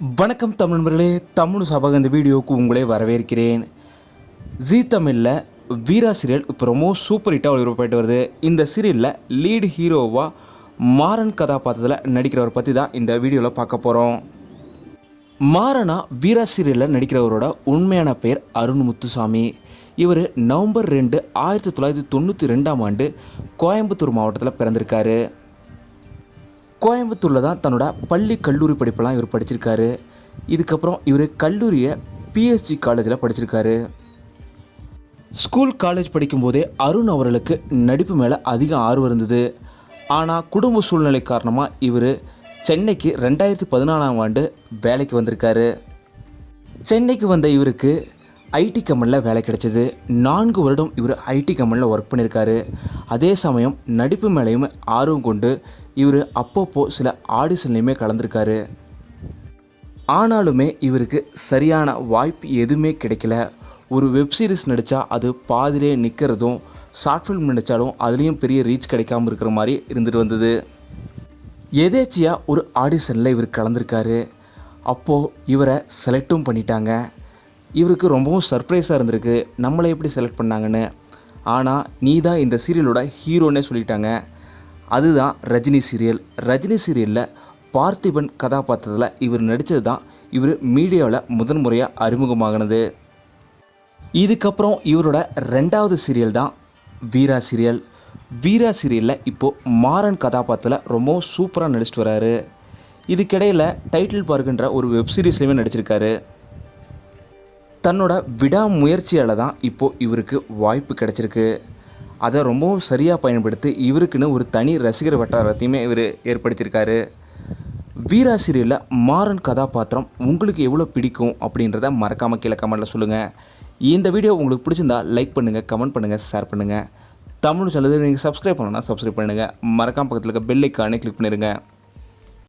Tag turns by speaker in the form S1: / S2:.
S1: வணக்கம் தமிழ் நண்பர்களே தமிழ் சபாக இந்த வீடியோவுக்கு உங்களே வரவேற்கிறேன். ஜீ தமிழில் வீரா சீரியல் இப்போ ரொம்ப சூப்பர் ஹிட்டாக ஒளிபரப்பாயிட்டு வருது. இந்த சீரியலில் லீடு ஹீரோவாக மாறன் கதாபாத்திரத்தில் நடிக்கிறவரை பற்றி தான் இந்த வீடியோவில் பார்க்க போகிறோம் மாறனா வீரா சீரியலில் நடிக்கிறவரோட உண்மையான பெயர் அருண் முத்துசாமி. இவர் நவம்பர் ரெண்டு ஆயிரத்தி தொள்ளாயிரத்தி தொண்ணூற்றி ரெண்டாம் ஆண்டு கோயம்புத்தூர் மாவட்டத்தில் பிறந்திருக்காரு. கோயம்புத்தூரில் தான் தன்னோட பள்ளி கல்லூரி படிப்பெல்லாம் இவர் படிச்சிருக்காரு. இதுக்கப்புறம் இவர் கல்லூரியை பிஎஸ்ஜி காலேஜில் படிச்சிருக்காரு. ஸ்கூல் காலேஜ் படிக்கும்போதே அருண் அவர்களுக்கு நடிப்பு மேலே அதிக ஆர்வம் இருந்தது. ஆனால் குடும்ப சூழ்நிலை காரணமாக இவர் சென்னைக்கு ரெண்டாயிரத்தி பதினாலாம் ஆண்டு வேலைக்கு வந்திருக்காரு. சென்னைக்கு வந்த இவருக்கு ஐடி கம்பெனியில் வேலை கிடைச்சிது. நான்கு வருடம் இவர் ஐடி கம்பெனியில் ஒர்க் பண்ணியிருக்காரு அதே சமயம் நடிப்பு மேலேயும் ஆர்வம் கொண்டு இவர் அப்பப்போ சில ஆடிஷன்லையுமே கலந்துருக்காரு. ஆனாலுமே இவருக்கு சரியான வாய்ப்பு எதுவுமே கிடைக்கல. ஒரு வெப்சீரிஸ் நடித்தா அது பாதிலே நிற்கிறதும் ஷார்ட் ஃபிலிம் நடித்தாலும் அதுலேயும் பெரிய ரீச் கிடைக்காம இருக்கிற மாதிரி இருந்துட்டு வந்தது. எதேச்சியாக ஒரு ஆடிஷனில் இவர் கலந்துருக்காரு. அப்போது இவரை செலக்டும் பண்ணிட்டாங்க. இவருக்கு ரொம்பவும் சர்ப்ரைஸாக இருந்திருக்கு. நம்மளை எப்படி செலக்ட் பண்ணாங்கன்னு. ஆனால் நீ தான் இந்த சீரியலோட ஹீரோன்னே சொல்லிட்டாங்க. அதுதான் ரஜினி சீரியல் ரஜினி சீரியலில் பார்த்திபன் கதாபாத்திரத்தில் இவர் நடித்தது தான் இவர் மீடியாவில் முதன் முறையாக அறிமுகமாகினது. இதுக்கப்புறம் இவரோட ரெண்டாவது சீரியல் தான் வீரா சீரியல் வீரா சீரியலில் இப்போது மாறன் கதாபாத்திரத்தில் ரொம்பவும் சூப்பராக நடிச்சிட்டு வராரு. இதுக்கிடையில் டைட்டில் பார்க்குன்ற ஒரு வெப் சீரிஸ்லையுமே நடிச்சிருக்காரு. தன்னோட விடாமுயற்சியால் தான் இப்போது இவருக்கு வாய்ப்பு கிடச்சிருக்கு. அதை ரொம்பவும் சரியாக பயன்படுத்தி இவருக்குன்னு ஒரு தனி ரசிகர் வட்டாரத்தையுமே இவர் ஏற்படுத்தியிருக்காரு. வீரா சீரியலில் மாறன் கதாபாத்திரம் உங்களுக்கு எவ்வளோ பிடிக்கும் அப்படின்றத மறக்காமல் கீழே கமெண்ட்டில் சொல்லுங்கள் இந்த வீடியோ உங்களுக்கு பிடிச்சிருந்தா லைக் பண்ணுங்கள் கமெண்ட் பண்ணுங்கள் ஷேர் பண்ணுங்கள் தமிழ் சேனல் நீங்கள் சப்ஸ்கிரைப் பண்ணணும்னா சப்ஸ்கிரைப் பண்ணுங்கள் மறக்காம பக்கத்தில் இருக்க பெல் ஐக்கானே கிளிக் பண்ணிடுங்க.